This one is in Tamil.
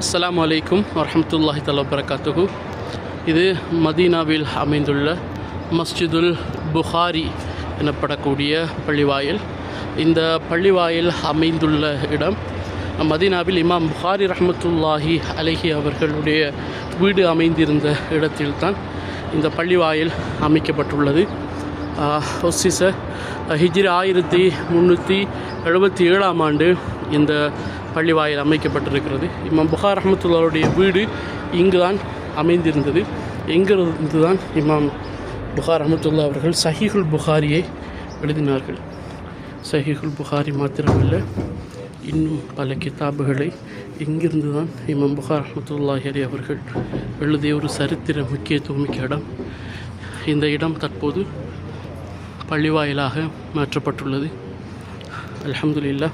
அஸ்லாம் அலைக்கும் வரமத்துல்லாஹி தலா வரகாத்துகு இது மதீனாவில் அமைந்துள்ள மஸ்ஜிதுல் புகாரி எனப்படக்கூடிய பள்ளிவாயில். இந்த பள்ளிவாயில் அமைந்துள்ள இடம் மதீனாவில் இமாம் புகாரி ரஹமத்துல்லாஹி அலஹி அவர்களுடைய வீடு அமைந்திருந்த இடத்தில்தான் இந்த பள்ளிவாயில் அமைக்கப்பட்டுள்ளது. ஒசிச ஹிஜ்ரி ஆயிரத்தி முந்நூற்றி எழுபத்தி ஏழாம் ஆண்டு இந்த பள்ளிவாயில் அமைக்கப்பட்டிருக்கிறது. இமாம் புகார் அஹமத்துல்லாவுடைய வீடு இங்கு தான் அமைந்திருந்தது. எங்கிருந்து தான் இமாம் புகார் அஹமத்துல்லா அவர்கள் சஹிஹுல் புகாரியை எழுதினார்கள். சஹிஹுல் புகாரி மாத்திரமல்ல இன்னும் பல கிதாபுகளை இங்கிருந்து தான் இமாம் புகார் அஹமத்துல்லாஹரி அவர்கள் எழுதிய ஒரு சரித்திர முக்கியத்துவமிக்க இடம். இந்த இடம் தற்போது பள்ளிவாயிலாக மாற்றப்பட்டுள்ளது. அலமதுல்லா